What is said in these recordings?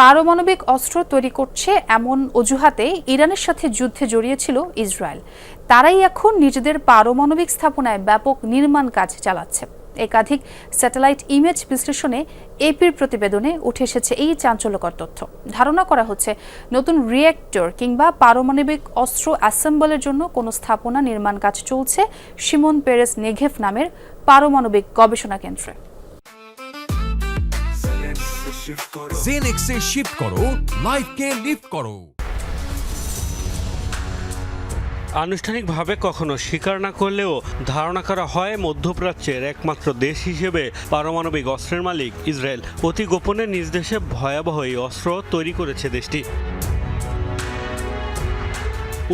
পারমাণবিক অস্ত্র তৈরি করছে এমন অজুহাতে ইরানের সাথে যুদ্ধে জড়িয়েছিল ইসরায়েল। তারাই এখন নিজেদের পারমাণবিক স্থাপনায় ব্যাপক নির্মাণ কাজ চালাচ্ছে। একাধিক স্যাটেলাইট ইমেজ বিশ্লেষণে এপির প্রতিবেদনে উঠে এসেছে এই চাঞ্চল্যকর তথ্য। ধারণা করা হচ্ছে, নতুন রিয়েক্টর কিংবা পারমাণবিক অস্ত্র অ্যাসেম্বলের জন্য কোনো স্থাপনা নির্মাণ কাজ চলছে, সিমন পেরেস নেঘেফ নামের পারমাণবিক গবেষণা কেন্দ্রে। জেনেক্সে শিফট করো লাইফকে লিফট করো। আনুষ্ঠানিকভাবে কখনো স্বীকার না করলেও ধারণা করা হয় মধ্যপ্রাচ্যের একমাত্র দেশ হিসেবে পারমাণবিক অস্ত্রের মালিক ইসরায়েল। অতি গোপনে নিজ দেশে ভয়াবহ এই অস্ত্র তৈরি করেছে দেশটি।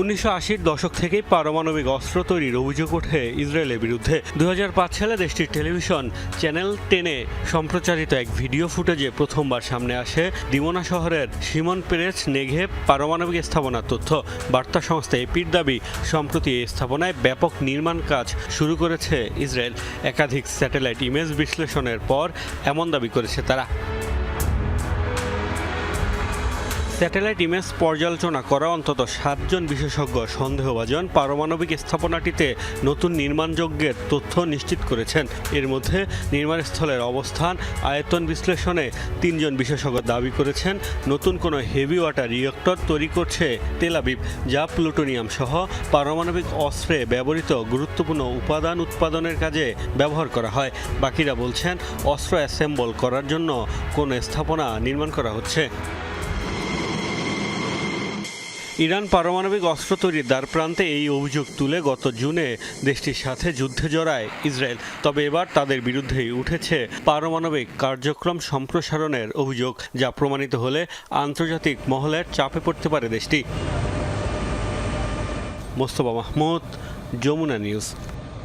উনিশশো আশির দশক থেকেই পারমাণবিক অস্ত্র তৈরির অভিযোগ ওঠে ইসরায়েলের বিরুদ্ধে। দু হাজার পাঁচ সালে দেশটির টেলিভিশন চ্যানেল টেনে সম্প্রচারিত এক ভিডিও ফুটেজে প্রথমবার সামনে আসে দিমোনা শহরের সিমন পেরেস নেঘে পারমাণবিক স্থাপনার তথ্য। বার্তা সংস্থা এপির দাবি, সম্প্রতি এই স্থাপনায় ব্যাপক নির্মাণ কাজ শুরু করেছে ইসরায়েল। একাধিক স্যাটেলাইট ইমেজ বিশ্লেষণের পর এমন দাবি করেছে তারা। স্যাটেলাইট ইমেজ পর্যালোচনা করা অন্তত সাতজন বিশেষজ্ঞ সন্দেহভাজন পারমাণবিক স্থাপনাটিতে নতুন নির্মাণযজ্ঞের তথ্য নিশ্চিত করেছেন। এর মধ্যে নির্মাণস্থলের অবস্থান, আয়তন বিশ্লেষণে তিনজন বিশেষজ্ঞ দাবি করেছেন, নতুন কোনো হেভি ওয়াটার রিয়েক্টর তৈরি করছে তেলাবিব যা প্লুটোনিয়াম সহ পারমাণবিক অস্ত্রে ব্যবহৃত গুরুত্বপূর্ণ উপাদান উৎপাদনের কাজে ব্যবহার করা হয়। বাকিরা বলছেন, অস্ত্র অ্যাসেম্বল করার জন্য কোনো স্থাপনা নির্মাণ করা হচ্ছে। ইরান পারমাণবিক অস্ত্র তৈরির দ্বার প্রান্তে এই অভিযোগ তুলে গত জুনে দেশটির সাথে যুদ্ধে জড়ায় ইসরায়েল। তবে এবার তাদের বিরুদ্ধেই উঠেছে পারমাণবিক কার্যক্রম সম্প্রসারণের অভিযোগ, যা প্রমাণিত হলে আন্তর্জাতিক মহলের চাপে পড়তে পারে দেশটি। মোস্তফা মাহমুদ, যমুনা নিউজ।